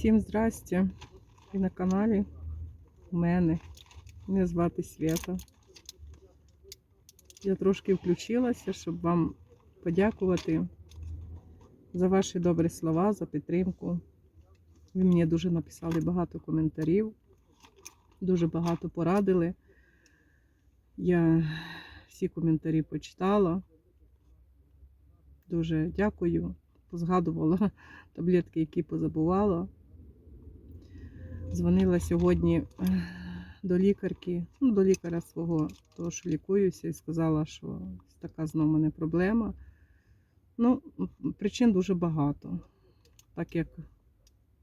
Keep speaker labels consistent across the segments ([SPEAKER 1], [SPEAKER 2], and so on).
[SPEAKER 1] Всім здрасте. І на каналі мене. Мене звати Свята. Я трошки включилася, щоб вам подякувати за ваші добрі слова, за підтримку. Ви мені дуже написали багато коментарів, дуже багато порадили. Я всі коментарі почитала. Дуже дякую. Позгадувала таблетки, які позабувала. Дзвонила сьогодні до лікарки, ну, до лікаря свого, того, що лікуюся, і сказала, що така знову мене проблема. Ну, причин дуже багато. Так як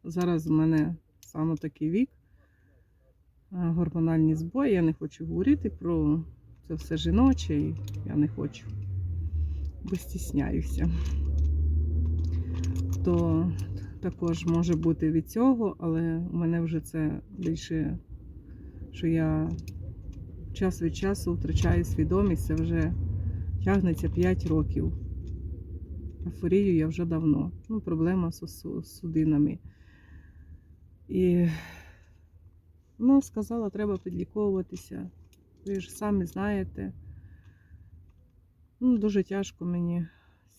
[SPEAKER 1] зараз в мене саме такий вік, е, гормональні збої, я не хочу говорити про це все жіноче, і я не хочу, бо стісняюся. То також може бути від цього, але у мене вже це більше, що я час від часу втрачаю свідомість, це вже тягнеться 5 років. Афорію я вже давно. Ну, проблема з судинами. І ну, сказала, треба підліковуватися. Ви ж самі знаєте. Ну, дуже тяжко мені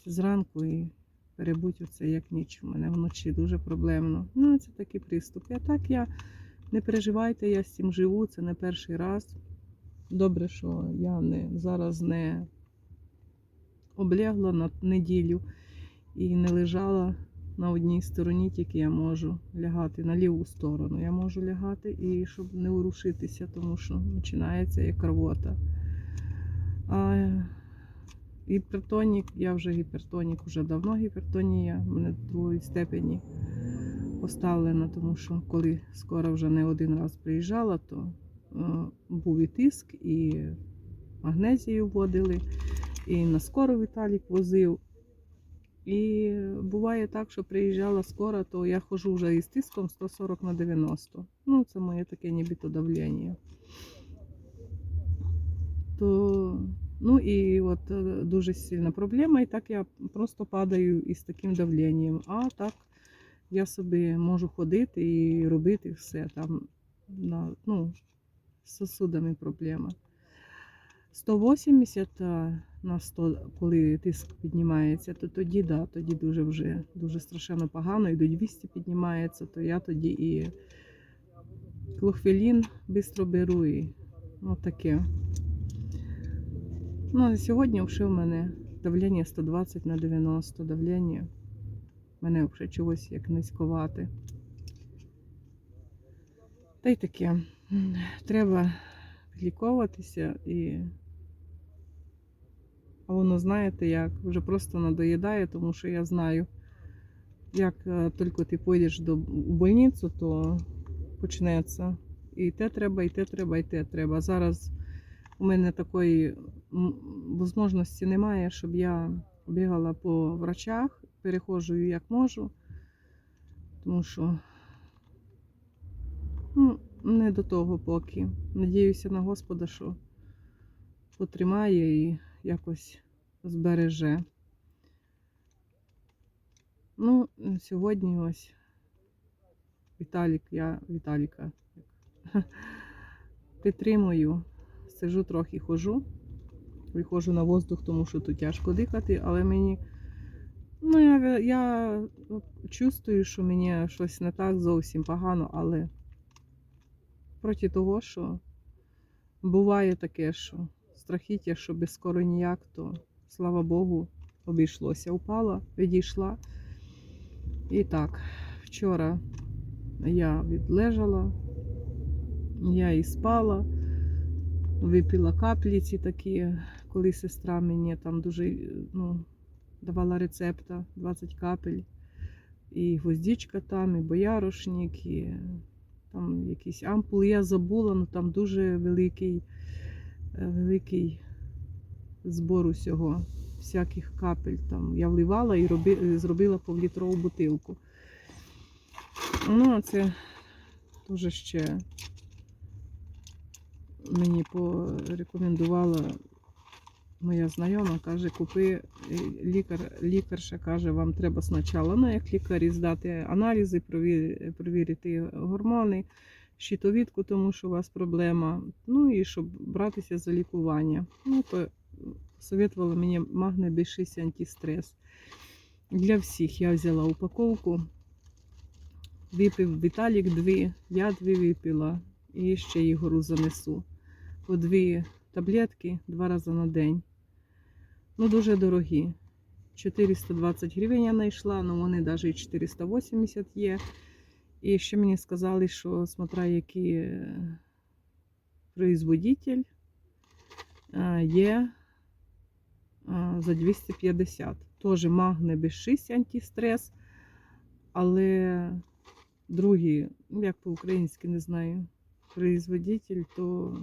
[SPEAKER 1] зранку і перебуть оце як ніч. У мене вночі дуже проблемно. Ну, це такий приступ. А так я не переживайте, я з цим живу, це не перший раз. Добре, що я не, зараз не облягла на неділю і не лежала на одній стороні, тільки я можу лягати на ліву сторону. Я можу лягати і щоб не урушитися, тому що починається як рвота. А гіпертонік, я вже гіпертонік, вже давно гіпертонія, в мене другої степені поставлена, тому що коли скоро вже не один раз приїжджала, то е, був і тиск, і магнезію вводили, і на скору Віталік возив. І буває так, що приїжджала скоро, то я ходжу вже із тиском 140 на 90. Ну, це моє таке нібито давлення. То, ну і от е, дуже сильна проблема, і так я просто падаю із таким давленням. А так я собі можу ходити і робити все там на, ну, з сосудами проблема. 180 на 100, коли тиск піднімається, то тоді да, тоді дуже вже дуже страшенно погано, і до 200 піднімається, то я тоді і клохвелін швидко беру і ну, таке. Ну, а сьогодні вже в мене давлення 120 на 90, давлення. мене вже чогось як низьковате. Та й таке. Треба лікуватися і. А воно, знаєте, як вже просто надоїдає, тому що я знаю, як е, тільки ти поїдеш до больницю, то почнеться. І те треба, і те треба, і те треба. Зараз у мене такої можливості немає, щоб я бігала по врачах, переходжу як можу, тому що ну, не до того поки. Надіюся на Господа, що потримає і якось збереже. Ну, сьогодні ось Віталік, я Віталіка підтримую. Сижу трохи хожу. Виходжу на воздух, тому що тут тяжко дихати, але мені. Ну, я, я чувствую, що мені щось не так зовсім погано, але проти того, що буває таке, що страхіття, що без скоро ніяк, то слава Богу, обійшлося. Упала, відійшла. І так, вчора я відлежала, я і спала, випила каплі ці такі, коли сестра мені там дуже ну, давала рецепта 20 капель. І гвоздичка там, і боярошник, і там якісь ампули. Я забула, ну там дуже великий, е, великий збор усього, всяких капель. Там я вливала і роби, зробила повлітрову бутилку. Ну, а це теж ще мені порекомендувала моя знайома каже, купи е, лікар, лікарша каже, вам треба спочатку, ну як лікарі здати аналізи, провір, провірити гормони, щитовідку, тому що у вас проблема. Ну і щоб братися за лікування. Ну, то советували мені магне B6 антистрес. Для всіх я взяла упаковку. Випив Віталік дві, я дві випила і ще Ігору занесу. По дві таблетки два рази на день. Ну, дуже дорогі. 420 гривень я знайшла, ну вони навіть і 480 є. І ще мені сказали, що смотря який е, производитель е, є е, за 250. Теж магне без 6 антистрес, але другий, ну, як по-українськи не знаю, производитель, то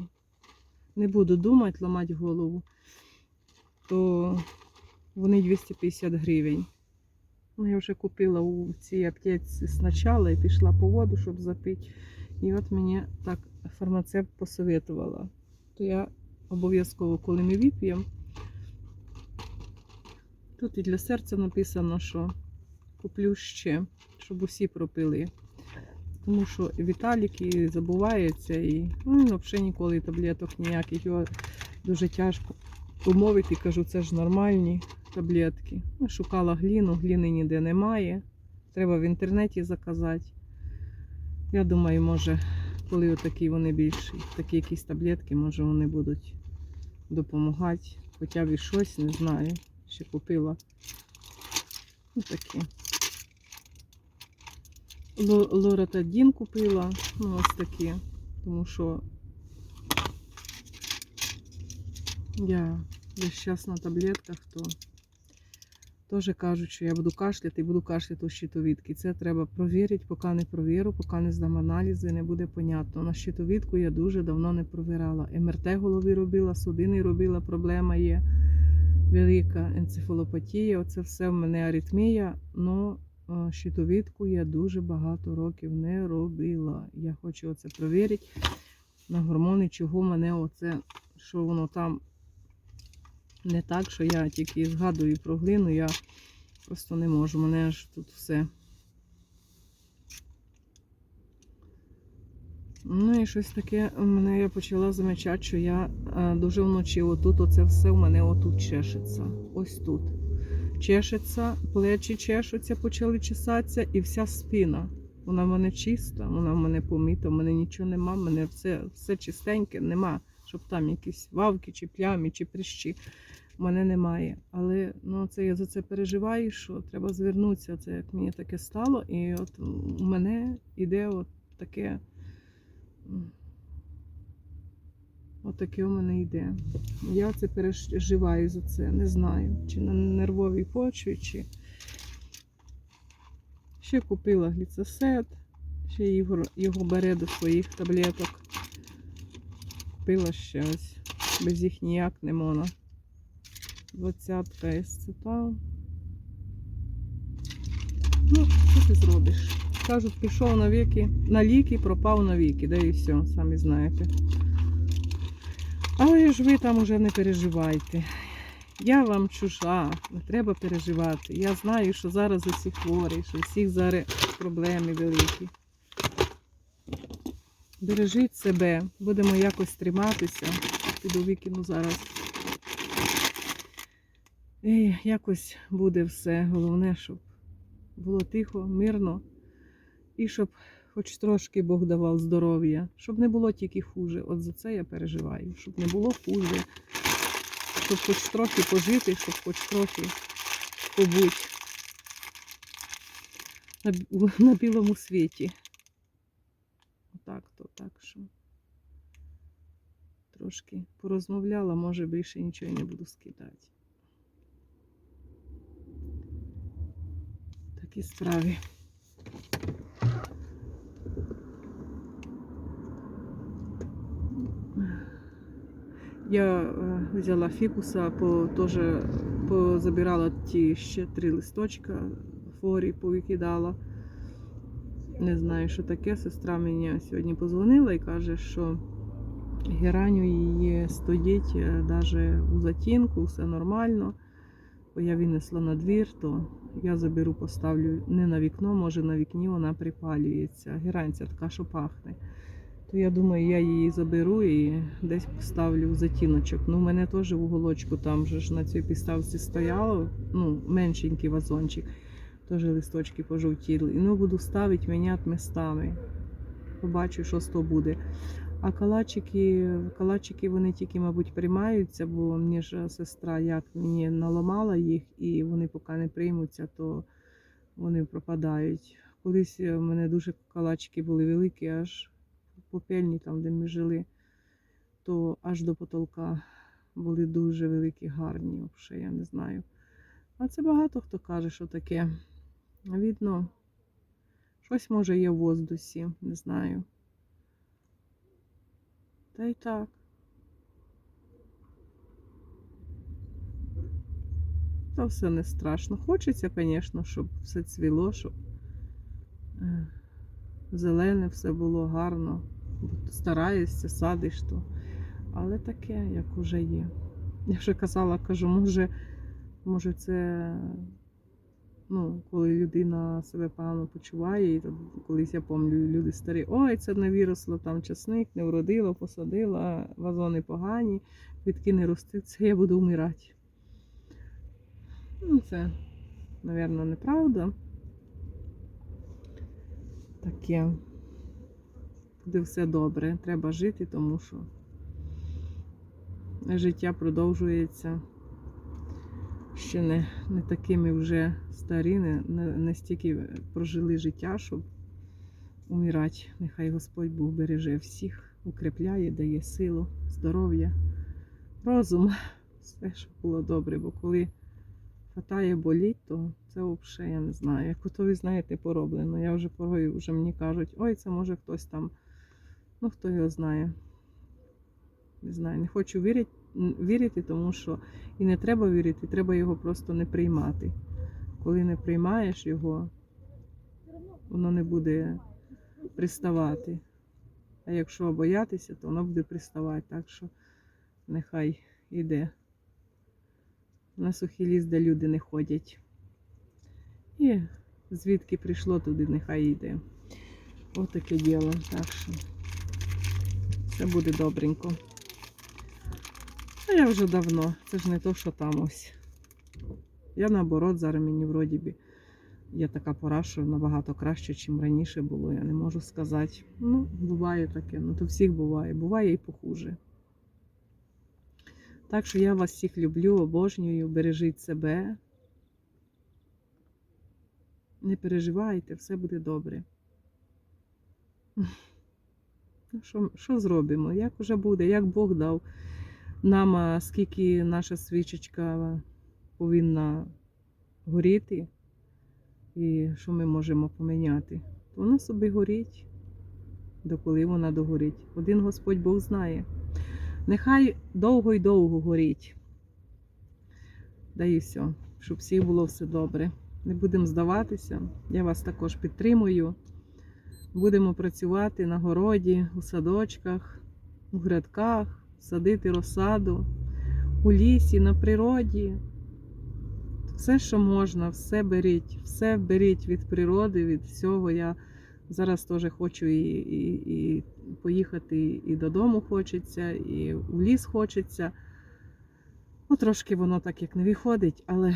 [SPEAKER 1] не буду думати, ламати голову, то вони 250 гривень. Ну, я вже купила у цій аптеці спочатку і пішла по воду, щоб запити. І от мені так фармацевт посоветувала. То я обов'язково, коли ми вип'ємо, тут і для серця написано, що куплю ще, щоб усі пропили. Тому що Віталік і забувається, і ну, взагалі ніколи таблеток ніяких. Його дуже тяжко умовити. Кажу, це ж нормальні таблетки. Ну, Шукала гліну, гліни ніде немає. Треба в інтернеті заказати. Я думаю, може, коли отакі вони більші, такі якісь таблетки, може вони будуть допомагати. Хоча б і щось, не знаю. Ще купила. Такі. Ло- Лоратадін купила. Ну, ось такі. Тому що я весь час на таблетках, то теж кажуть, що я буду кашляти і буду кашляти у щитовідки. Це треба провірити, поки не провірю, поки не здам аналізи, не буде понятно. На щитовідку я дуже давно не провірала. МРТ голови робила, судини робила, проблема є велика енцефалопатія. Оце все в мене аритмія. Но е, щитовідку я дуже багато років не робила. Я хочу оце провірити на гормони, чого мене оце, що воно там не так, що я тільки згадую про глину, я просто не можу. Мене аж тут все. Ну і щось таке мене я почала замічати, що я е, дуже вночі отут, оце все в мене отут чешеться. Ось тут. Чешеться, плечі чешуться, почали чесатися, і вся спина. Вона в мене чиста, вона в мене помита, в мене нічого нема, в мене все, все чистеньке, нема, щоб там якісь вавки, чи плямі, чи прищі. в мене немає. Але ну, це я за це переживаю, що треба звернутися. Це як мені таке стало. І от у мене іде от таке. м, От таке у мене йде. Я це переживаю за це. Не знаю, чи на нервовій почві, чи. Ще купила гліцесет, ще Ігор його бере до своїх таблеток. Купила ще ось. Без їх ніяк не можна. Двадцятка есцетал. Ну, що ти зробиш? Кажуть, пішов на віки, на ліки, пропав на віки, да і все, самі знаєте. Але ж ви там уже не переживайте. Я вам чужа, не треба переживати. Я знаю, що зараз усі хворі, що всіх зараз проблеми великі. Бережіть себе, будемо якось триматися. Піду викину зараз. І якось буде все. Головне, щоб було тихо, мирно. І щоб хоч трошки Бог давав здоров'я, щоб не було тільки хуже. От за це я переживаю, щоб не було хуже, щоб хоч трохи пожити, щоб хоч трохи побути на, на білому світі. Отак то так що. Трошки порозмовляла, може більше нічого не буду скидати. Такі справи. Я е, взяла фікуса, по, теж позабирала ті ще три листочка, форі повикидала. Не знаю, що таке. Сестра мені сьогодні позвонила і каже, що Гераню її стоїть навіть у затінку, все нормально. Бо я винесла на двір, то я заберу, поставлю не на вікно, може на вікні вона припалюється. Геранця така, що пахне. То я думаю, я її заберу і десь поставлю в затіночок. Ну, в мене теж в уголочку там же ж на цій підставці стояло, ну, меншенький вазончик, теж листочки пожовтіли. І ну буду ставити, міняти містами. Побачу, що з того буде. А калачики, калачики вони тільки, мабуть, приймаються, бо мені ж сестра як мені наламала їх, і вони поки не приймуться, то вони пропадають. Колись в мене дуже калачики були великі, аж попельні, там, де ми жили, то аж до потолка були дуже великі, гарні, взагалі, я не знаю. А це багато хто каже, що таке. Видно, щось може є в воздусі, не знаю. Та й так. Та все не страшно. Хочеться, звісно, щоб все цвіло, щоб е, зелене все було гарно. Стараєшся, садиш то. Але таке, як уже є. Я вже казала, кажу, може, може це, ну, коли людина себе погано почуває, і то колись я пам'ятаю, люди старі, ой, це не виросло там часник, не вродило, посадила, вазони погані, квітки не ростуть, це я буду вмирати. Ну, це, мабуть, неправда. Таке, де все добре, треба жити, тому що життя продовжується ще не, не такими вже старі, не, не, стільки прожили життя, щоб умирати. Нехай Господь Бог береже всіх, укрепляє, дає силу, здоров'я, розум, все, щоб було добре, бо коли хватає боліть, то це взагалі я не знаю. Як ото ви знаєте, пороблено. Я вже порою вже мені кажуть, ой, це може хтось там, ну хто його знає. Не знаю, не хочу вірити, вірити, тому що і не треба вірити, треба його просто не приймати. Коли не приймаєш його, воно не буде приставати. А якщо боятися, то воно буде приставати. Так що нехай іде на сухий ліс, де люди не ходять. І звідки прийшло, туди нехай йде. Ось таке діло. Так що все буде добренько. А я вже давно, це ж не то, що там ось. Я наоборот, зараз мені вроді би є така пора, що набагато краще, ніж раніше було. Я не можу сказати. Ну, буває таке, ну то всіх буває, буває і похуже. Так що я вас всіх люблю, обожнюю, бережіть себе. Не переживайте, все буде добре. Ну, що, що зробимо? Як вже буде, як Бог дав нам, скільки наша свічечка повинна горіти, і що ми можемо поміняти, вона собі горить, доколи вона догорить. Один Господь Бог знає. Нехай довго й довго горіть. Да і все, щоб всіх було все добре. Не будемо здаватися. Я вас також підтримую. Будемо працювати на городі, у садочках, у грядках, садити розсаду, у лісі, на природі. Все, що можна, все беріть, все беріть від природи, від всього. Я зараз теж хочу і, і, і поїхати і додому хочеться, і в ліс хочеться. Ну, трошки воно так як не виходить, але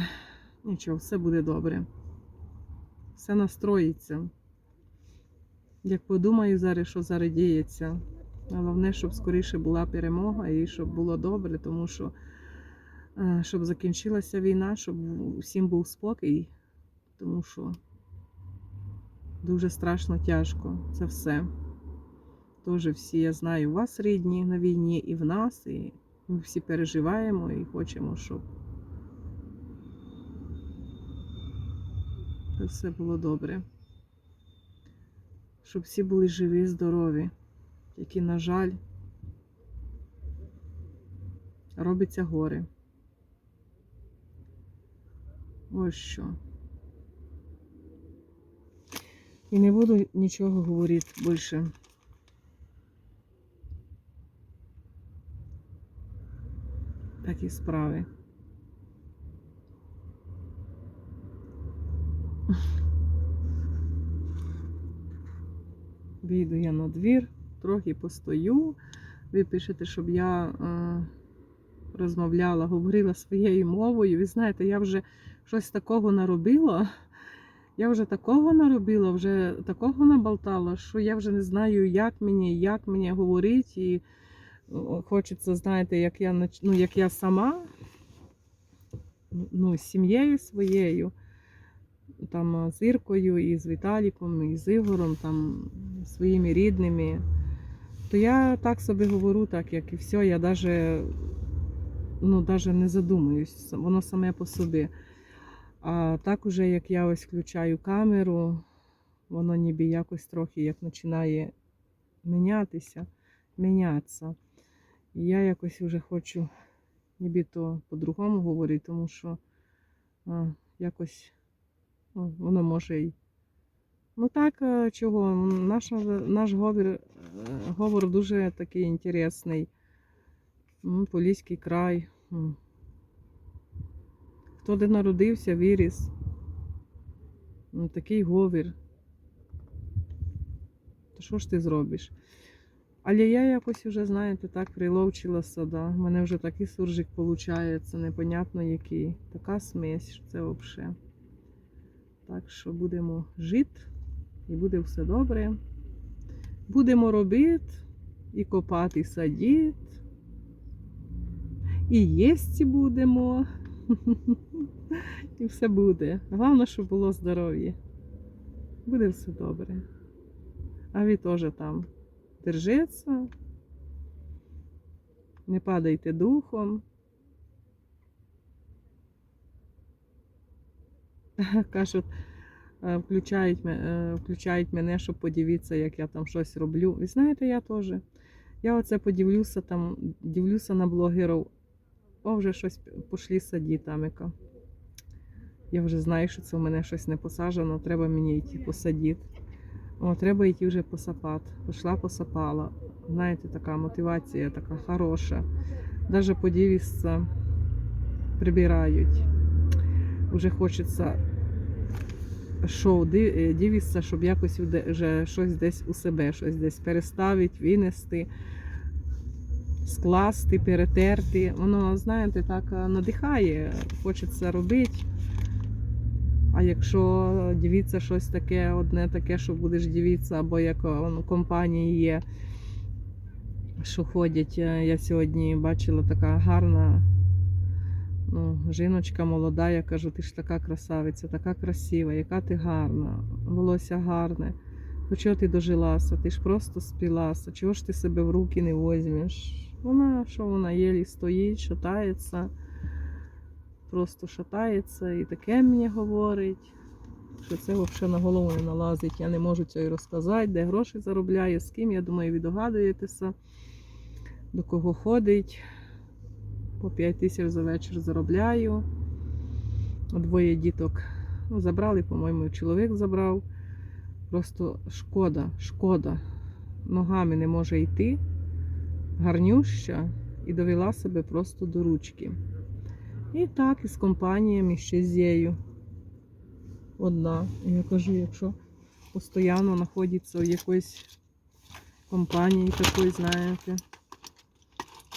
[SPEAKER 1] нічого, все буде добре. Все настроїться. Як подумаю зараз, що зараз діється. Головне, щоб скоріше була перемога і щоб було добре, тому що е, щоб закінчилася війна, щоб всім був спокій, тому що дуже страшно тяжко це все. Теж всі, я знаю, у вас рідні на війні і в нас, і ми всі переживаємо і хочемо, щоб все було добре. Щоб всі були живі, здорові, які, на жаль, робиться горе. Ось що. І не буду нічого говорити більше. Такі справи. Вийду я на двір, трохи постою. Ви пишете, щоб я е, розмовляла, говорила своєю мовою. Ви знаєте, я вже щось такого наробила. Я вже такого наробила, вже такого наболтала, що я вже не знаю, як мені, як мені говорити. І хочеться, знаєте, як я ну, як я сама, ну, з сім'єю своєю, там з Іркою, і з Віталіком, і з Ігорем, там своїми рідними. То я так собі говорю, так як і все, я даже, ну, не задумуюсь, воно саме по собі. А так уже, як я ось включаю камеру, воно ніби якось трохи як починає мінятися, мінятися. І я якось вже хочу ніби то по-другому говорити, тому що а, якось ну, воно може й. Ну так, е, чого? Наш, наш говор, е, говор дуже такий інтересний. Поліський край. Хто де народився, виріс. Ну, такий говір. То що ж ти зробиш? Але я якось вже, знаєте, так приловчилася, да. У мене вже такий суржик виходить, непонятно який. Така смесь, що це взагалі. Так що будемо жити і буде все добре. Будемо робити і копати, і. І їсти будемо. І все буде. Головне, щоб було здоров'я. Буде все добре. А ви теж там держіться, не падайте духом. Кажуть, включають, е, включають мене, щоб подивитися, як я там щось роблю. Ви знаєте, я теж. Я оце подивлюся там, дивлюся на блогерів. О, вже щось пошлі саді тамика. Я вже знаю, що це у мене щось не посаджено, треба мені йти посадити. О, треба йти вже посапати. Пішла, посапала. Знаєте, така мотивація така хороша. Даже подивитися, прибирають. Уже хочеться шоу, е, щоб якось вже щось десь у себе, щось десь переставити, винести, скласти, перетерти. Воно, знаєте, так е, надихає, хочеться робити. А якщо дивіться щось таке, одне таке, що будеш дивитися, або як он, компанії є, що ходять. Я сьогодні бачила така гарна ну, жіночка молода, я кажу, ти ж така красавиця, така красива, яка ти гарна, волосся гарне. Ну чого ти дожилася? Ти ж просто спілася, чого ж ти себе в руки не візьмеш? Вона, що вона єлі стоїть, шатається, просто шатається і таке мені говорить, що це взагалі на голову не налазить. Я не можу цього розказати, де гроші заробляє, з ким, я думаю, ви догадуєтеся, до кого ходить. По 5 тисяч за вечір заробляю. Двоє діток ну, забрали, по-моєму, чоловік забрав. Просто шкода, шкода. Ногами не може йти. Гарнюща і довела себе просто до ручки. І так, із компаніями ще з нею. Одна. І Я кажу, якщо постійно знаходиться в якоїсь компанії такої, знаєте,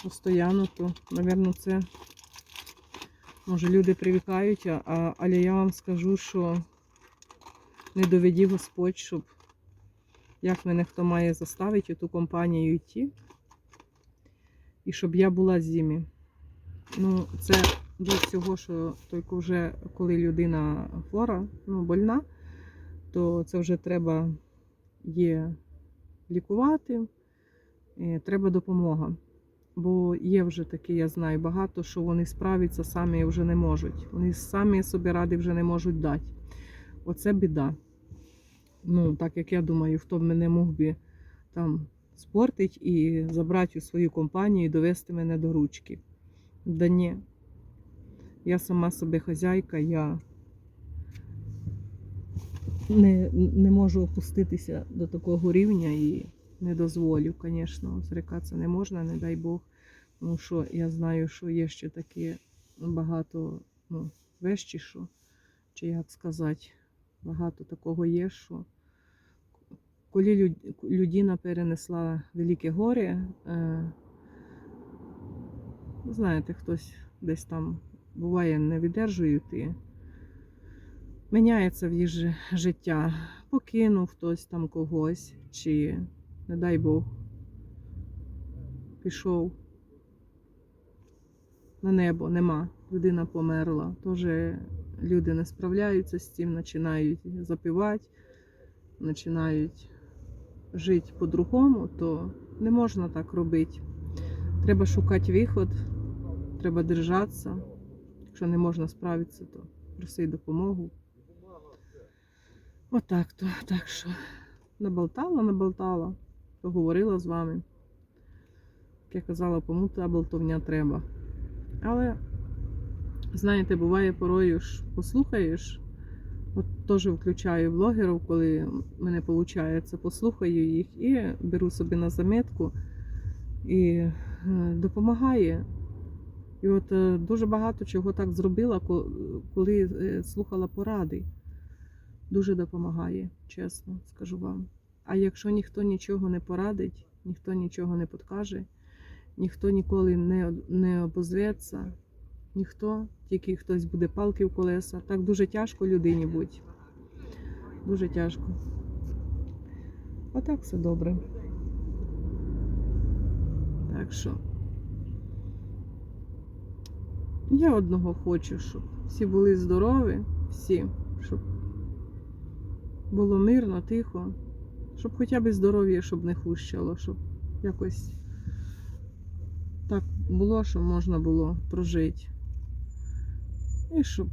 [SPEAKER 1] постійно, то, мабуть, це може люди привикають, а, але я вам скажу, що не доведі Господь, щоб як мене хто має заставити ту компанію йти, і щоб я була з ними. Ну, це до цього, що тільки вже коли людина хвора, ну, больна, то це вже треба є лікувати, треба допомога. Бо є вже такі, я знаю, багато, що вони справитися самі вже не можуть. Вони самі собі ради вже не можуть дати. Оце біда. Ну, так як я думаю, хто б мене мог би там спортити і забрати у свою компанію і довести мене до ручки. Да ні. Я сама собі хазяйка, я не, не можу опуститися до такого рівня і не дозволю, звісно. Зрікатися не можна, не дай Бог. Тому що я знаю, що є ще такі багато ну, вещі, що, чи як сказати, багато такого є, що коли людина перенесла велике горе, е, знаєте, хтось десь там буває не видержує ти. Міняється в їх життя. Покинув хтось там когось, чи, не дай Бог, пішов на небо, нема. Людина померла. Теж люди не справляються з цим, починають запивати, починають жити по-другому, то не можна так робити. Треба шукати виход, треба держатися. Якщо не можна справитися, то проси допомогу. Отак то. Так що наболтала, наболтала, поговорила з вами. Як я казала, кому та болтовня треба. Але, знаєте, буває порою ж послухаєш. От теж включаю блогерів, коли мене виходить, послухаю їх і беру собі на заметку і е, допомагає. І от е, дуже багато чого так зробила, коли е, слухала поради. Дуже допомагає, чесно скажу вам. А якщо ніхто нічого не порадить, ніхто нічого не подкаже, ніхто ніколи не, не обозветься, ніхто, тільки хтось буде палки в колеса. Так дуже тяжко людині бути. Дуже тяжко. Отак все добре. Так що. Я одного хочу, щоб всі були здорові, всі, щоб було мирно, тихо, щоб хоча б здоров'я, щоб не хущало, щоб якось так було, що можна було прожити. І щоб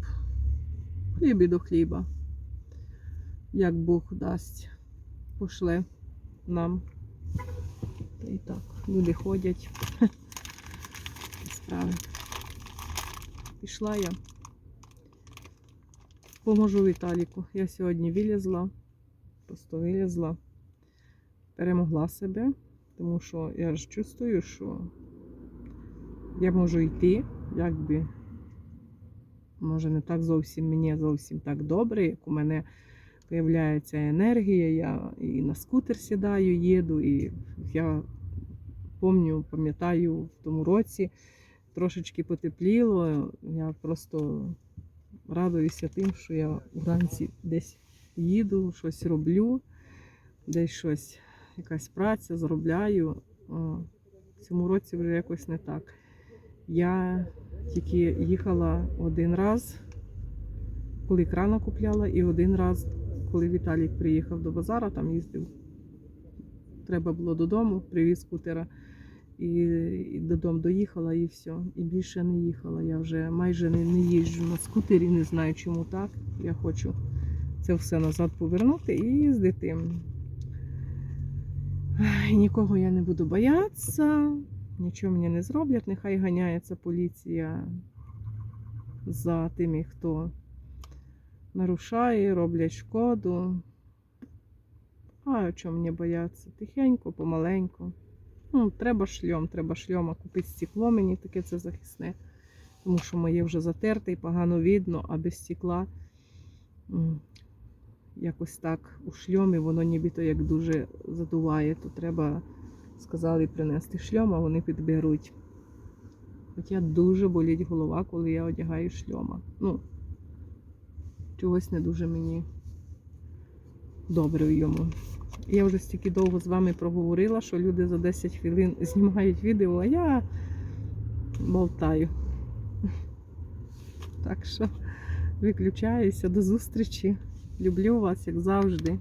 [SPEAKER 1] хліб і до хліба, як Бог дасть, пошле нам. Та і так, люди ходять. Справи. Пішла я. Поможу Віталіку. Я сьогодні вилізла, просто вилізла, перемогла себе, тому що я ж чувствую, що я можу йти, якби, може, не так зовсім мені зовсім так добре, як у мене з'являється енергія, я і на скутер сідаю, їду, і я пам'ятаю, пам'ятаю в тому році трошечки потепліло. Я просто радуюся тим, що я вранці десь їду, щось роблю, десь щось, якась праця заробляю. В цьому році вже якось не так. Я тільки їхала один раз, коли крана купляла, і один раз, коли Віталік приїхав до базара, там їздив. Треба було додому, привіз скутера і, і додому доїхала і все. І більше не їхала. Я вже майже не, не їжджу на скутері, не знаю чому так. Я хочу це все назад повернути і їздити. Нікого я не буду боятися, нічого мені не зроблять. Нехай ганяється поліція за тими, хто нарушає, роблять шкоду. А чого мені бояться? Тихенько, помаленьку. Ну, треба шльом, треба шльома купити стекло, мені таке це захисне. Тому що моє вже затерте і погано видно, а без стекла якось так у шльомі воно нібито як дуже задуває, то треба, сказали, принести шльом, а вони підберуть. Хоча дуже болить голова, коли я одягаю шльома. Ну, чогось не дуже мені добре в йому. Я вже стільки довго з вами проговорила, що люди за 10 хвилин знімають відео, а я болтаю. Так що виключаюся до зустрічі. Люблю вас, як завжди.